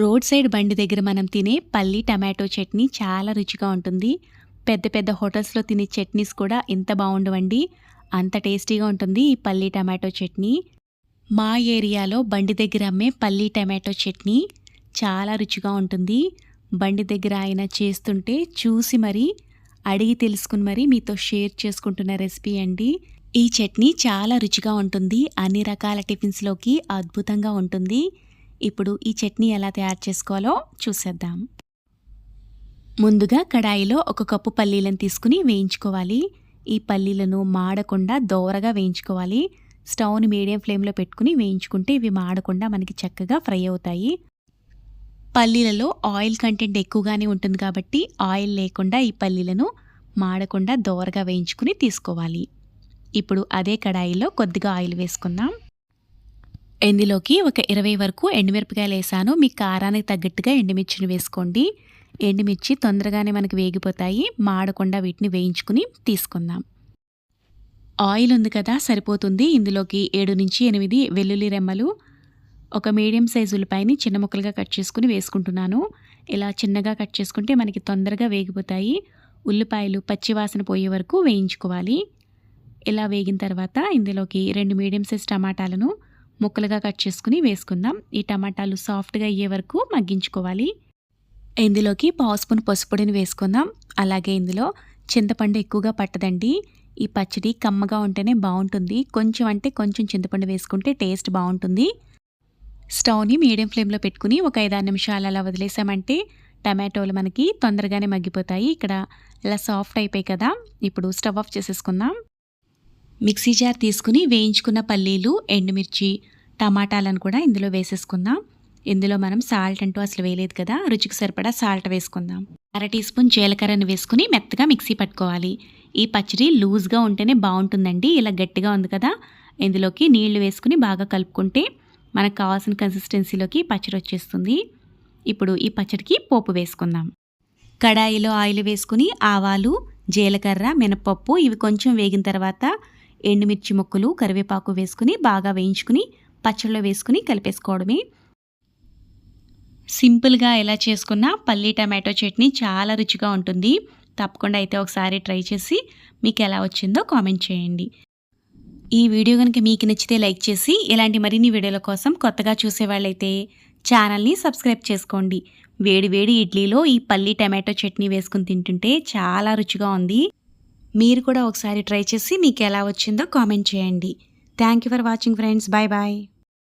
Road side బండి దగ్గర మనం తినే పల్లి టమాటో చట్నీ చాలా రుచిగా ఉంటుంది. పెద్ద పెద్ద హోటల్స్లో తినే చట్నీస్ కూడా ఇంత బాగుండవండి. అంత టేస్టీగా ఉంటుంది ఈ పల్లి టమాటో చట్నీ. మా ఏరియాలో బండి దగ్గర అమ్మే పల్లి టమాటో చట్నీ చాలా రుచిగా ఉంటుంది. బండి దగ్గర ఆయన చేస్తుంటే చూసి మరీ అడిగి తెలుసుకుని మరీ మీతో షేర్ చేసుకుంటున్న రెసిపీ అండి. ఈ చట్నీ చాలా రుచిగా ఉంటుంది. అన్ని రకాల టిఫిన్స్లోకి అద్భుతంగా ఉంటుంది. ఇప్పుడు ఈ చట్నీ ఎలా తయారు చేసుకోవాలో చూసేద్దాం. ముందుగా కడాయిలో ఒక కప్పు పల్లీలను తీసుకుని వేయించుకోవాలి. ఈ పల్లీలను మాడకుండా దోరగా వేయించుకోవాలి. స్టవ్ని మీడియం ఫ్లేమ్లో పెట్టుకుని వేయించుకుంటే ఇవి మాడకుండా మనకి చక్కగా ఫ్రై అవుతాయి. పల్లీలలో ఆయిల్ కంటెంట్ ఎక్కువగానే ఉంటుంది కాబట్టి ఆయిల్ లేకుండా ఈ పల్లీలను మాడకుండా దోరగా వేయించుకుని తీసుకోవాలి. ఇప్పుడు అదే కడాయిలో కొద్దిగా ఆయిల్ వేసుకుందాం. ఇందులోకి ఒక ఇరవై వరకు ఎండుమిరపకాయలు వేసాను. మీ కారానికి తగ్గట్టుగా ఎండుమిర్చిని వేసుకోండి. ఎండుమిర్చి తొందరగానే మనకి వేగిపోతాయి. మాడకుండా వీటిని వేయించుకుని తీసుకుందాం. ఆయిల్ ఉంది కదా సరిపోతుంది. ఇందులోకి ఏడు నుంచి ఎనిమిది వెల్లుల్లి రెమ్మలు ఒక మీడియం సైజు ఉల్లిపాయని చిన్న ముక్కలుగా కట్ చేసుకుని వేసుకుంటున్నాను. ఇలా చిన్నగా కట్ చేసుకుంటే మనకి తొందరగా వేగిపోతాయి. ఉల్లిపాయలు పచ్చివాసన పోయే వరకు వేయించుకోవాలి. ఇలా వేగిన తర్వాత ఇందులోకి రెండు మీడియం సైజ్ టమాటాలను ముక్కలుగా కట్ చేసుకుని వేసుకుందాం. ఈ టమాటాలు సాఫ్ట్గా అయ్యే వరకు మగ్గించుకోవాలి. ఇందులోకి పావు స్పూన్ పసుపొడిని వేసుకుందాం. అలాగే ఇందులో చింతపండు ఎక్కువగా పట్టదండి. ఈ పచ్చడి కమ్మగా ఉంటేనే బాగుంటుంది. కొంచెం అంటే కొంచెం చింతపండు వేసుకుంటే టేస్ట్ బాగుంటుంది. స్టవ్ని మీడియం ఫ్లేమ్లో పెట్టుకుని ఒక ఐదారు నిమిషాలు అలా వదిలేసామంటే టమాటోలు మనకి తొందరగానే మగ్గిపోతాయి. ఇక్కడ ఇలా సాఫ్ట్ అయిపోయి కదా. ఇప్పుడు స్టవ్ ఆఫ్ చేసేసుకుందాం. మిక్సీ జార్ తీసుకుని వేయించుకున్న పల్లీలు ఎండుమిర్చి టమాటాలను కూడా ఇందులో వేసేసుకుందాం. ఇందులో మనం సాల్ట్ అంటూ అసలు వేయలేదు కదా రుచికి సరిపడా సాల్ట్ వేసుకుందాం. అర టీ స్పూన్ జీలకర్రను వేసుకుని మెత్తగా మిక్సీ పట్టుకోవాలి. ఈ పచ్చడి లూజ్గా ఉంటేనే బాగుంటుందండి ఇలా గట్టిగా ఉంది కదా. ఇందులోకి నీళ్ళు వేసుకుని బాగా కలుపుకుంటే మనకు కావాల్సిన కన్సిస్టెన్సీలోకి పచ్చడి వచ్చేస్తుంది. ఇప్పుడు ఈ పచ్చడికి పోపు వేసుకుందాం. కడాయిలో ఆయిల్ వేసుకుని ఆవాలు జీలకర్ర మినపప్పు ఇవి కొంచెం వేగిన తర్వాత ఎండుమిర్చి ముక్కలు కరివేపాకు వేసుకుని బాగా వేయించుకుని పచ్చళ్ళలో వేసుకుని కలిపేసుకోవడమే. సింపుల్గా ఎలా చేసుకున్నా పల్లీ టమాటో చట్నీ చాలా రుచిగా ఉంటుంది. తప్పకుండా అయితే ఒకసారి ట్రై చేసి మీకు ఎలా వచ్చిందో కామెంట్ చేయండి. ఈ వీడియో కనుక మీకు నచ్చితే లైక్ చేసి ఇలాంటి మరిన్ని వీడియోల కోసం కొత్తగా చూసేవాళ్ళైతే ఛానల్ని సబ్స్క్రైబ్ చేసుకోండి. వేడి వేడి ఇడ్లీలో ఈ పల్లి టమాటో చట్నీ వేసుకుని తింటుంటే చాలా రుచిగా ఉంది. మీరు కూడా ఒకసారి ట్రై చేసి మీకు ఎలా వచ్చిందో కామెంట్ చేయండి. Thank you for watching friends bye bye